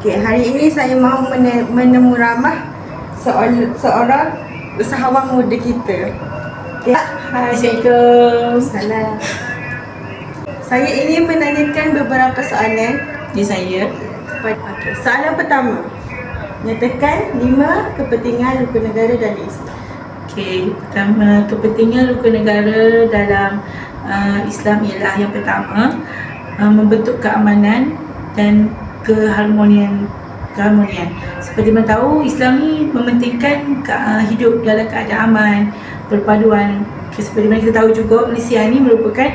Okey, hari ini saya mahu mene- menemu ramah seorang, seorang usahawan muda kita. Okay. Hai, Assalamualaikum. Salam. Saya ingin menanyakan beberapa soalan Ini saya. Okay. Soalan pertama. Nyatakan lima kepentingan rukun negara dalam Islam. Okey, pertama kepentingan rukun negara dalam uh, Islam ialah yang pertama uh, membentuk keamanan dan keharmonian keharmonian. Seperti mana tahu Islam ni mementingkan ke, uh, hidup dalam keadaan aman, perpaduan. Seperti mana kita tahu juga Malaysia ni merupakan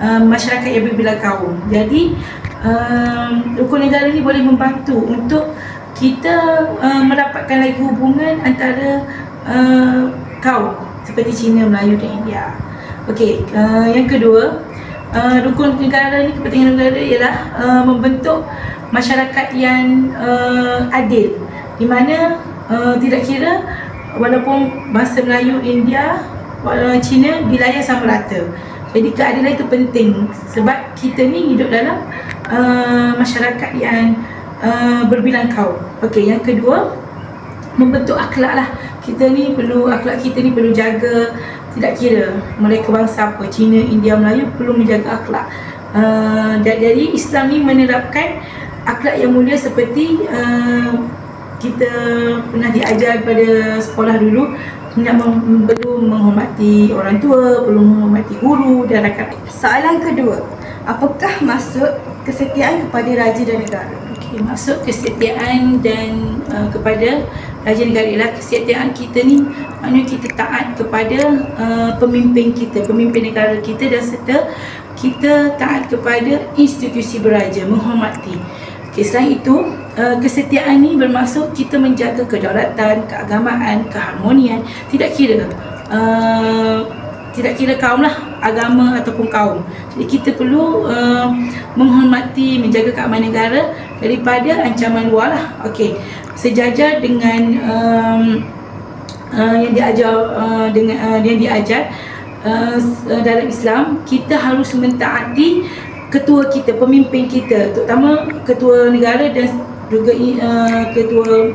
uh, masyarakat yang berbilang kaum. Jadi um, rukun negara ni boleh membantu untuk kita uh, mendapatkan lagi hubungan antara uh, kaum seperti Cina, Melayu dan India. Okey, uh, yang kedua, uh, rukun negara ni kepentingan negara ialah uh, membentuk masyarakat yang uh, adil di mana uh, tidak kira walaupun bangsa Melayu, India, uh, Cina dilayan sama rata. Jadi keadilan itu penting sebab kita ni hidup dalam uh, masyarakat yang uh, berbilang kaum. Okey, yang kedua membentuk akhlak lah. Kita ni perlu akhlak kita ni perlu jaga tidak kira mereka bangsa apa, Cina, India, Melayu perlu menjaga akhlak. Uh, jadi Islam ni menerapkan akhlak yang mulia seperti uh, kita pernah diajar pada sekolah dulu nak perlu menghormati orang tua, perlu menghormati guru dan rakan. Soalan kedua. Apakah maksud kesetiaan kepada raja dan negara? Okey, maksud kesetiaan dan uh, kepada raja negara ialah kesetiaan kita ni maknanya kita taat kepada uh, pemimpin kita, pemimpin negara kita dan serta kita taat kepada institusi beraja, menghormati. Okey, selain itu, uh, kesetiaan ni bermaksud kita menjaga kedaulatan, keagamaan, keharmonian, tidak kira uh, tidak kira kaum lah, agama ataupun kaum. Jadi kita perlu uh, menghormati, menjaga keamanan negara daripada ancaman luar lah. Okey, sejajar dengan um, uh, yang diajar uh, dengan uh, yang diajar uh, dalam Islam, kita harus mentaati ketua kita, pemimpin kita, terutama ketua negara dan juga uh, ketua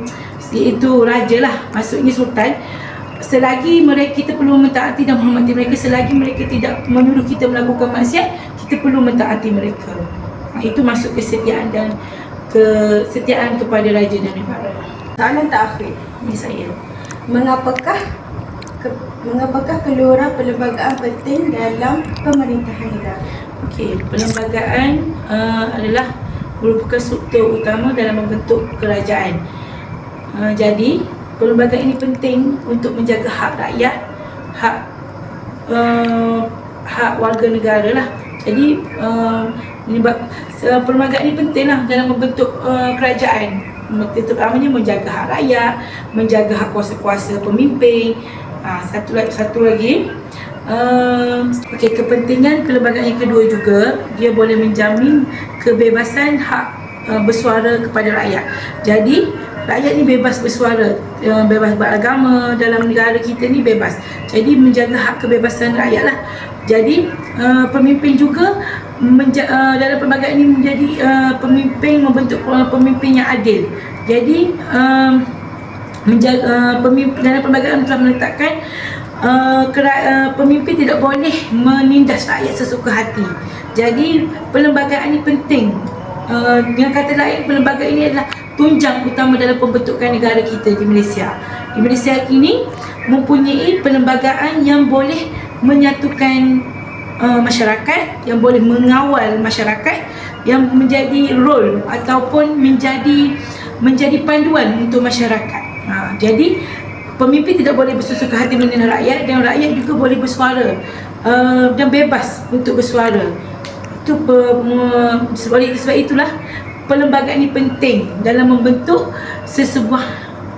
iaitu raja lah, maksudnya sultan selagi mereka kita perlu mentaati dan menghormati mereka selagi mereka tidak menyuruh kita melakukan maksiat kita perlu mentaati mereka ha, itu maksud kesetiaan dan kesetiaan kepada raja dan negara Soalan terakhir. ini saya Mengapakah ke, mengapakah keluaran perlembagaan penting dalam pemerintahan negara? Okey, perlembagaan uh, adalah merupakan struktur utama dalam membentuk kerajaan. Uh, jadi, perlembagaan ini penting untuk menjaga hak rakyat, hak uh, hak warga negara lah. Jadi, uh, perlembagaan ini penting lah dalam membentuk uh, kerajaan. Terutamanya menjaga hak rakyat, menjaga hak kuasa-kuasa pemimpin. Uh, satu lagi, satu lagi Uh, okay, kepentingan perlembagaan yang kedua juga dia boleh menjamin kebebasan hak uh, bersuara kepada rakyat. Jadi rakyat ni bebas bersuara, uh, bebas beragama dalam negara kita ni bebas. Jadi menjaga hak kebebasan rakyat lah. Jadi uh, pemimpin juga menja- uh, dalam perlembagaan ini menjadi uh, pemimpin membentuk uh, pemimpin yang adil. Jadi um, menjaga uh, pemimpin dalam perlembagaan telah meletakkan uh, kera, uh, pemimpin tidak boleh menindas rakyat sesuka hati. Jadi perlembagaan ini penting. Uh, dengan kata lain perlembagaan ini adalah tunjang utama dalam pembentukan negara kita di Malaysia. Di Malaysia ini mempunyai perlembagaan yang boleh menyatukan uh, masyarakat, yang boleh mengawal masyarakat yang menjadi role ataupun menjadi menjadi panduan untuk masyarakat. Ha, jadi pemimpin tidak boleh bersusuka hati menindas rakyat dan rakyat juga boleh bersuara uh, dan bebas untuk bersuara. Itu pe, me, sebab, sebab itulah perlembagaan ini penting dalam membentuk sesebuah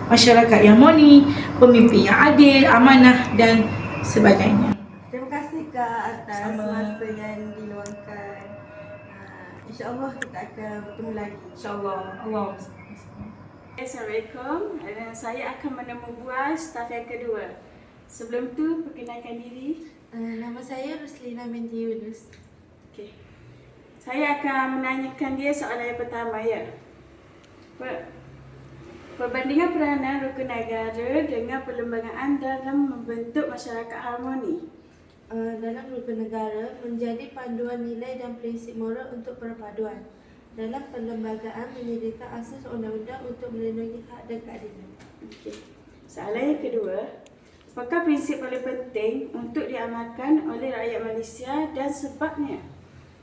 masyarakat yang harmoni, pemimpin yang adil, amanah dan sebagainya. Terima kasih Kak atas Sama. masa yang diluangkan. Uh, InsyaAllah kita akan bertemu lagi. InsyaAllah. Allah. Assalamualaikum dan saya akan menemu buah staf yang kedua. Sebelum tu perkenalkan diri. Uh, nama saya Ruslina binti Yunus. Okey. Saya akan menanyakan dia soalan yang pertama ya. Per- Perbandingan peranan rukun negara dengan perlembagaan dalam membentuk masyarakat harmoni. Uh, dalam rukun negara menjadi panduan nilai dan prinsip moral untuk perpaduan. Dalam perlembagaan menyediakan asas undang-undang untuk melindungi hak dan keadilan. Okey. Soalan yang kedua, apakah prinsip paling penting untuk diamalkan oleh rakyat Malaysia dan sebabnya?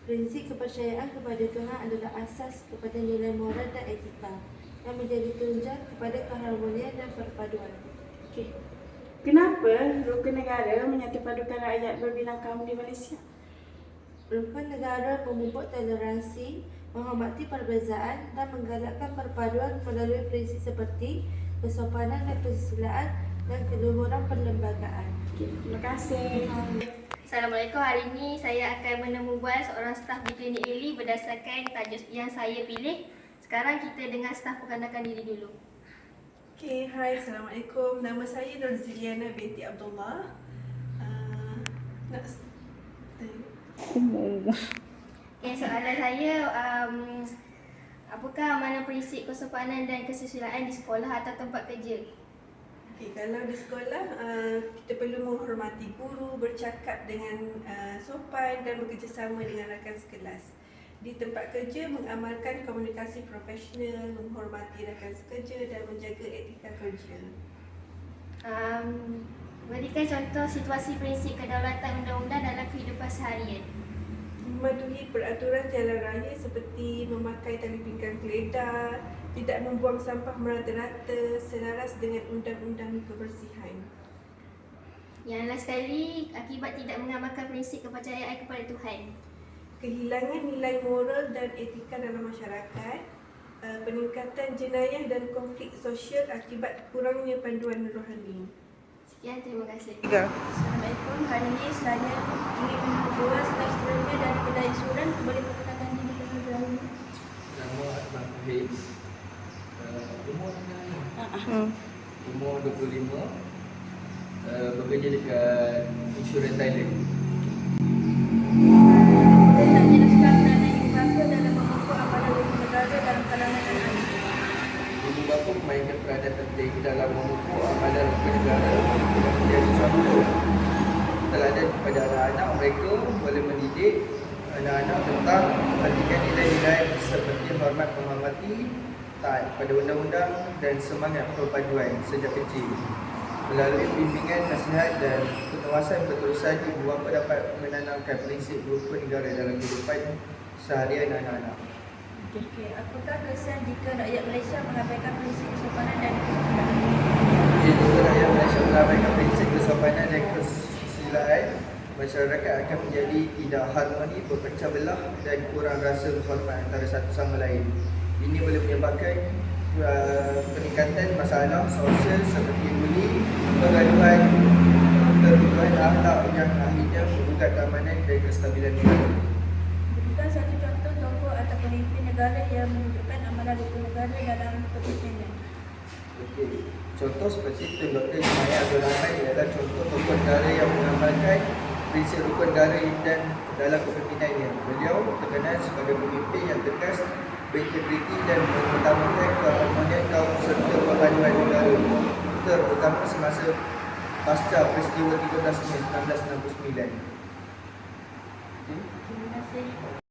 Prinsip kepercayaan kepada Tuhan adalah asas kepada nilai moral dan etika yang menjadi tunjang kepada keharmonian dan perpaduan. Okey. Kenapa rukun negara menyatupadukan rakyat berbilang kaum di Malaysia? Rukun negara memupuk toleransi, menghormati perbezaan dan menggalakkan perpaduan melalui prinsip seperti kesopanan dan kesusilaan dan keluhuran perlembagaan. Okey, terima kasih. Assalamualaikum. Hari ini saya akan menemubual seorang staf di klinik Lily berdasarkan tajuk yang saya pilih. Sekarang kita dengar staf perkenalkan diri dulu. Okay, hai, Assalamualaikum. Nama saya Nur Ziliana binti Abdullah. Uh, nak s- Okay, soalan saya, um, apakah mana prinsip kesopanan dan kesusilaan di sekolah atau tempat kerja? okay, kalau di sekolah, uh, kita perlu menghormati guru, bercakap dengan uh, sopan dan bekerjasama dengan rakan sekelas. Di tempat kerja, mengamalkan komunikasi profesional, menghormati rakan sekerja dan menjaga etika kerja. Um, berikan contoh situasi prinsip kedaulatan undang-undang dalam kehidupan seharian. Mematuhi peraturan jalan raya seperti memakai tali pinggang geledah, tidak membuang sampah merata-rata selaras dengan undang-undang kebersihan. Yang last sekali, akibat tidak mengamalkan prinsip kepercayaan kepada Tuhan. Kehilangan nilai moral dan etika dalam masyarakat, uh, peningkatan jenayah dan konflik sosial akibat kurangnya panduan rohani. Sekian, terima kasih. Assalamualaikum. Hari ini saya ingin membuat staf sebelumnya dari kedai suran. Boleh perkenalkan diri terlebih dahulu. Nama Ahmad Hafiz uh, Umur uh Umur 25 uh, Bekerja dekat Insurans Thailand ibu bapa dalam memupuk amalan negara dalam kalangan anak-anak. Ibu bapa memainkan peranan penting dalam memupuk amalan rukun negara dan menjadi contoh teladan kepada anak-anak mereka boleh mendidik anak-anak tentang pendidikan nilai-nilai seperti hormat menghormati, taat pada undang-undang dan semangat perpaduan sejak kecil. Melalui bimbingan, nasihat dan pengawasan berterusan, ibu bapa dapat menanamkan prinsip rukun negara dalam kehidupan seharian anak-anak. Okey, apakah kesan jika rakyat Malaysia mengabaikan prinsip kesopanan dan kesusilaan? Jika rakyat Malaysia melabaikan prinsip kesopanan dan kesusilaan, masyarakat akan menjadi tidak harmoni, berpecah belah dan kurang rasa hormat antara satu sama lain. Ini boleh menyebabkan uh, peningkatan masalah sosial seperti buli, pergaduhan, kerugian akhlak yang akhirnya menggugat keamanan dan kestabilan negara. Berikan satu contoh tokoh atau pemimpin negara yang menunjukkan amalan rukun negara dalam kepimpinan. Okey. Contoh seperti Tun Dr. Ismail Abdul Rahman ialah contoh tokoh negara yang mengamalkan prinsip rukun negara dan dalam kepemimpinannya. Beliau terkenal sebagai pemimpin yang tegas, berintegriti dan mengutamakan keharmonian kaum serta perpaduan negara terutama semasa pasca peristiwa 13 Mei 1969. Okey. Terima kasih.